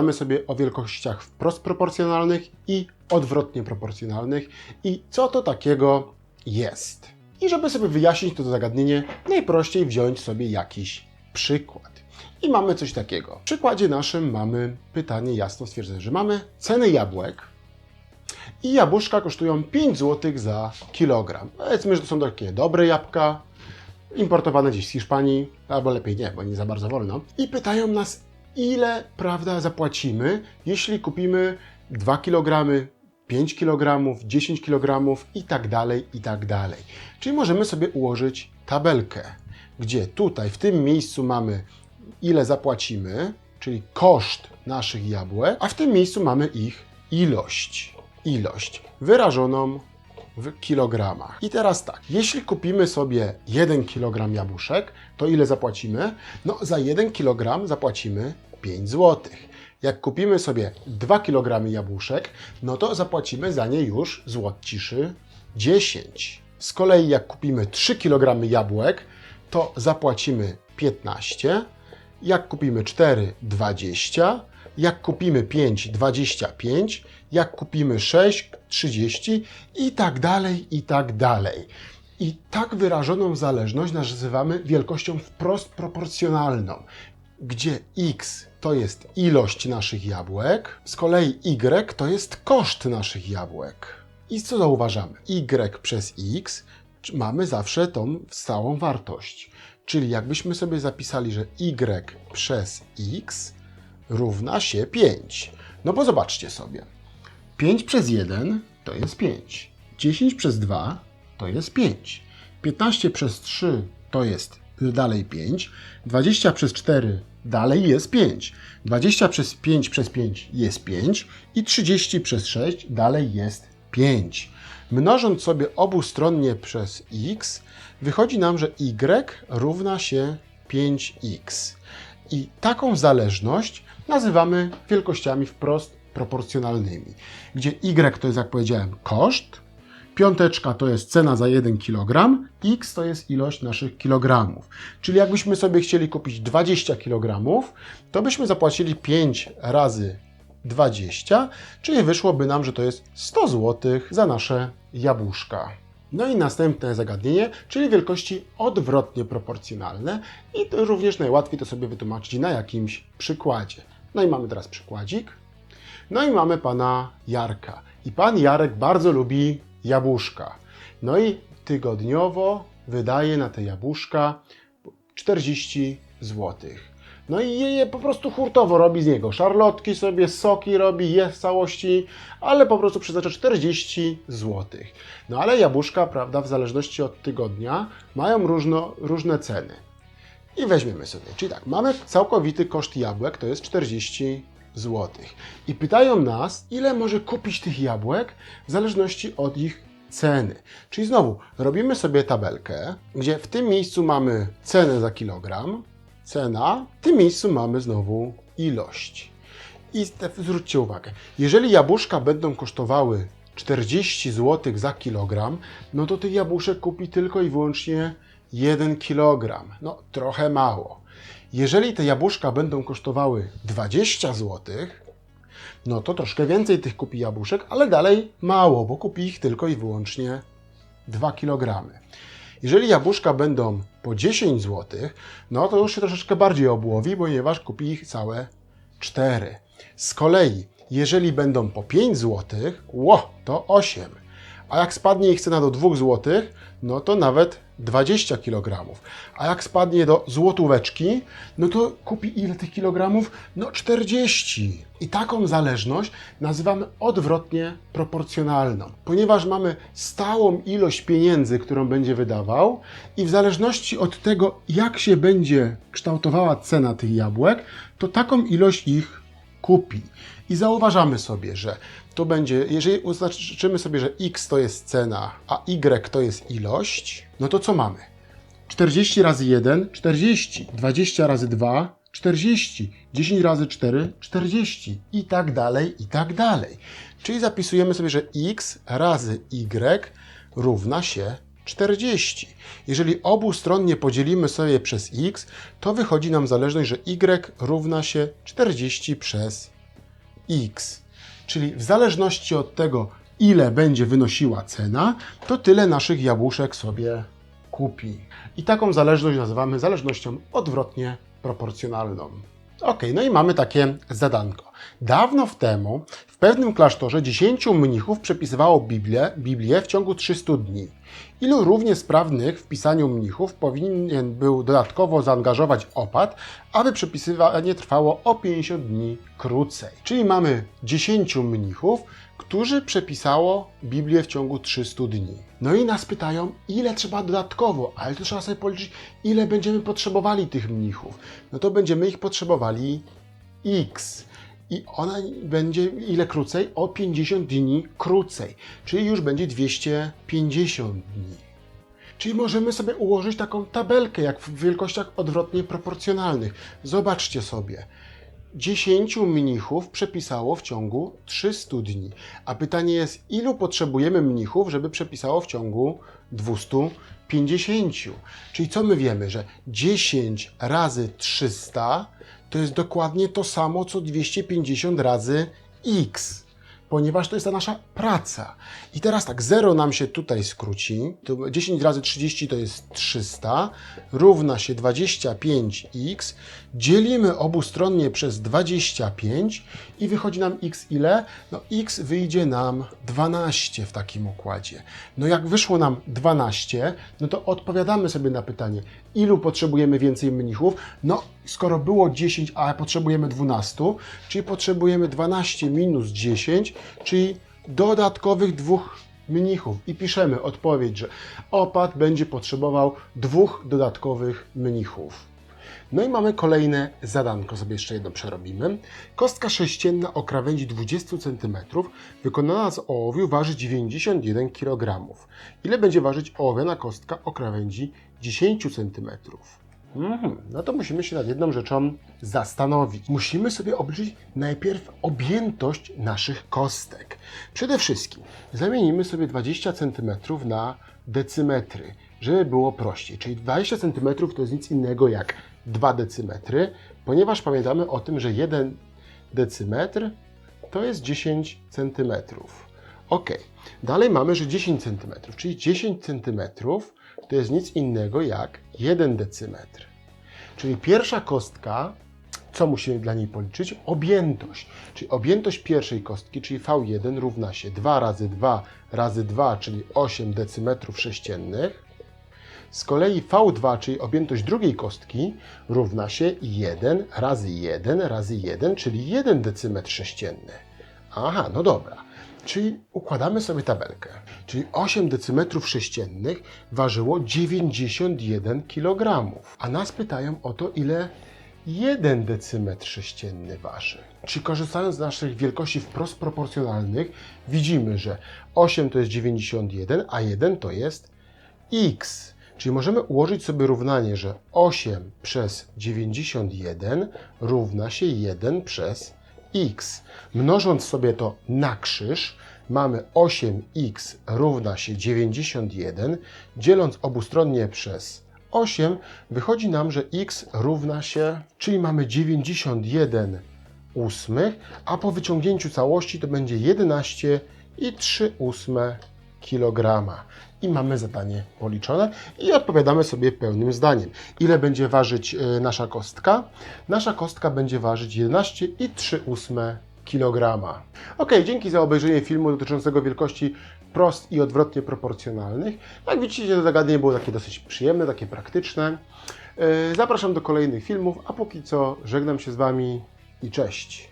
Mamy sobie o wielkościach wprost proporcjonalnych i odwrotnie proporcjonalnych i co to takiego jest. I żeby sobie wyjaśnić to zagadnienie, najprościej wziąć sobie jakiś przykład. I mamy coś takiego. W przykładzie naszym mamy pytanie jasno stwierdzone, że mamy ceny jabłek i jabłuszka kosztują 5 zł za kilogram. Powiedzmy, że to są takie dobre jabłka, importowane gdzieś z Hiszpanii, albo lepiej nie, bo nie za bardzo wolno. I pytają nas, ile, prawda, zapłacimy, jeśli kupimy 2 kg, 5 kg, 10 kg i tak dalej, i tak dalej. Czyli możemy sobie ułożyć tabelkę, gdzie tutaj w tym miejscu mamy ile zapłacimy, czyli koszt naszych jabłek, a w tym miejscu mamy ich ilość. Ilość wyrażoną w kilogramach. I teraz tak, jeśli kupimy sobie 1 kg jabłuszek, to ile zapłacimy? No za 1 kg zapłacimy 5 zł. Jak kupimy sobie 2 kg jabłuszek, no to zapłacimy za nie już złot ciszy 10. Z kolei jak kupimy 3 kg jabłek, to zapłacimy 15. Jak kupimy 4, 20. Jak kupimy 5, 25. Jak kupimy 6, 30 i tak dalej, i tak dalej. I tak wyrażoną zależność nazywamy wielkością wprost proporcjonalną, gdzie x to jest ilość naszych jabłek, z kolei y to jest koszt naszych jabłek. I co zauważamy? y przez x mamy zawsze tą stałą wartość. Czyli jakbyśmy sobie zapisali, że y przez x równa się 5. No bo zobaczcie sobie. 5 przez 1 to jest 5. 10 przez 2 to jest 5. 15 przez 3 to jest dalej 5. 20 przez 4 dalej jest 5. 20 przez 5 przez 5 jest 5. I 30 przez 6 dalej jest 5. Mnożąc sobie obustronnie przez x, wychodzi nam, że y równa się 5x. I taką zależność nazywamy wielkościami wprost proporcjonalnymi, gdzie y to jest, jak powiedziałem, koszt, piąteczka to jest cena za 1 kg, x to jest ilość naszych kilogramów. Czyli jakbyśmy sobie chcieli kupić 20 kg, to byśmy zapłacili 5 razy 20, czyli wyszłoby nam, że to jest 100 zł za nasze jabłuszka. No i następne zagadnienie, czyli wielkości odwrotnie proporcjonalne i to również najłatwiej to sobie wytłumaczyć na jakimś przykładzie. No i mamy teraz przykładzik. No i mamy pana Jarka. I pan Jarek bardzo lubi jabłuszka. No i tygodniowo wydaje na te jabłuszka 40 zł. No i je, je po prostu hurtowo robi z niego. Szarlotki sobie, soki robi, je w całości, ale po prostu przeznacza 40 zł. No ale jabłuszka, prawda, w zależności od tygodnia mają różno, różne ceny. I weźmiemy sobie, czyli tak, mamy całkowity koszt jabłek, to jest 40 zł. I pytają nas, ile może kupić tych jabłek w zależności od ich ceny. Czyli znowu robimy sobie tabelkę, gdzie w tym miejscu mamy cenę za kilogram, cena, w tym miejscu mamy znowu ilość. I zwróćcie uwagę, jeżeli jabłuszka będą kosztowały 40 zł za kilogram, no to tych jabłuszek kupi tylko i wyłącznie 1 kg. No trochę mało. Jeżeli te jabłuszka będą kosztowały 20 zł, no to troszkę więcej tych kupi jabłuszek, ale dalej mało, bo kupi ich tylko i wyłącznie 2 kg. Jeżeli jabłuszka będą po 10 zł, no to już się troszeczkę bardziej obłowi, ponieważ kupi ich całe 4. Z kolei, jeżeli będą po 5 zł, ło, to 8. A jak spadnie ich cena do 2 zł, no to nawet 20 kg. A jak spadnie do złotóweczki, no to kupi ile tych kilogramów? No 40. I taką zależność nazywamy odwrotnie proporcjonalną, ponieważ mamy stałą ilość pieniędzy, którą będzie wydawał i w zależności od tego, jak się będzie kształtowała cena tych jabłek, to taką ilość ich kupi. I zauważamy sobie, że to będzie, jeżeli oznaczymy sobie, że x to jest cena, a y to jest ilość, no to co mamy? 40 razy 1, 40. 20 razy 2, 40. 10 razy 4, 40. I tak dalej, i tak dalej. Czyli zapisujemy sobie, że x razy y równa się 40. Jeżeli obustronnie podzielimy sobie przez x, to wychodzi nam zależność, że y równa się 40 przez x. Czyli w zależności od tego, ile będzie wynosiła cena, to tyle naszych jabłuszek sobie kupi. I taką zależność nazywamy zależnością odwrotnie proporcjonalną. Ok, no i mamy takie zadanko. Dawno w temu w pewnym klasztorze 10 mnichów przepisywało Biblię, Biblię w ciągu 300 dni. Ilu równie sprawnych w pisaniu mnichów powinien był dodatkowo zaangażować opat, aby przepisywanie trwało o 50 dni krócej. Czyli mamy 10 mnichów, którzy przepisało Biblię w ciągu 300 dni. No i nas pytają, ile trzeba dodatkowo, ale to trzeba sobie policzyć, ile będziemy potrzebowali tych mnichów. No to będziemy ich potrzebowali x. I ona będzie ile krócej? O 50 dni krócej, czyli już będzie 250 dni. Czyli możemy sobie ułożyć taką tabelkę, jak w wielkościach odwrotnie proporcjonalnych. Zobaczcie sobie. 10 mnichów przepisało w ciągu 300 dni. A pytanie jest, ilu potrzebujemy mnichów, żeby przepisało w ciągu 250? Czyli co my wiemy, że 10 razy 300 to jest dokładnie to samo, co 250 razy x ponieważ to jest ta nasza praca. I teraz tak, 0 nam się tutaj skróci, to 10 razy 30 to jest 300, równa się 25x, dzielimy obustronnie przez 25 i wychodzi nam x ile? No x wyjdzie nam 12 w takim układzie. No jak wyszło nam 12, no to odpowiadamy sobie na pytanie, ilu potrzebujemy więcej mnichów? No skoro było 10, a potrzebujemy 12, czyli potrzebujemy 12 minus 10, czyli dodatkowych dwóch mnichów. I piszemy odpowiedź, że opat będzie potrzebował dwóch dodatkowych mnichów. No i mamy kolejne zadanko, sobie jeszcze jedno przerobimy. Kostka sześcienna o krawędzi 20 cm wykonana z ołowiu waży 91 kg. Ile będzie ważyć ołowiana kostka o krawędzi 10 cm? Mhm, no to musimy się nad jedną rzeczą zastanowić. Musimy sobie obliczyć najpierw objętość naszych kostek. Przede wszystkim zamienimy sobie 20 cm na decymetry, żeby było prościej. Czyli 20 cm to jest nic innego jak 2 decymetry, ponieważ pamiętamy o tym, że 1 decymetr to jest 10 cm. Ok, dalej mamy, że 10 cm, czyli 10 cm to jest nic innego jak 1 decymetr. Czyli pierwsza kostka, co musimy dla niej policzyć? Objętość. Czyli objętość pierwszej kostki, czyli V1 równa się 2 razy 2 razy 2, czyli 8 decymetrów sześciennych. Z kolei V2, czyli objętość drugiej kostki, równa się 1 razy 1 razy 1, czyli 1 decymetr sześcienny. Aha, no dobra. Czyli układamy sobie tabelkę. Czyli 8 decymetrów sześciennych ważyło 91 kg. A nas pytają o to, ile 1 decymetr sześcienny waży. Czyli korzystając z naszych wielkości wprost proporcjonalnych, widzimy, że 8 to jest 91, a 1 to jest x. Czyli możemy ułożyć sobie równanie, że 8 przez 91 równa się 1 przez x. Mnożąc sobie to na krzyż, mamy 8x równa się 91, dzieląc obustronnie przez 8, wychodzi nam, że x równa się, czyli mamy 91 ósmych, a po wyciągnięciu całości to będzie 11 i 3 ósme kilograma. I mamy zadanie policzone i odpowiadamy sobie pełnym zdaniem. Ile będzie ważyć y, nasza kostka? Nasza kostka będzie ważyć 11 i 3 ósme kilograma. Ok, dzięki za obejrzenie filmu dotyczącego wielkości prost i odwrotnie proporcjonalnych. Jak widzicie, to zagadnienie było takie dosyć przyjemne, takie praktyczne. Y, Zapraszam do kolejnych filmów, a póki co żegnam się z Wami i cześć.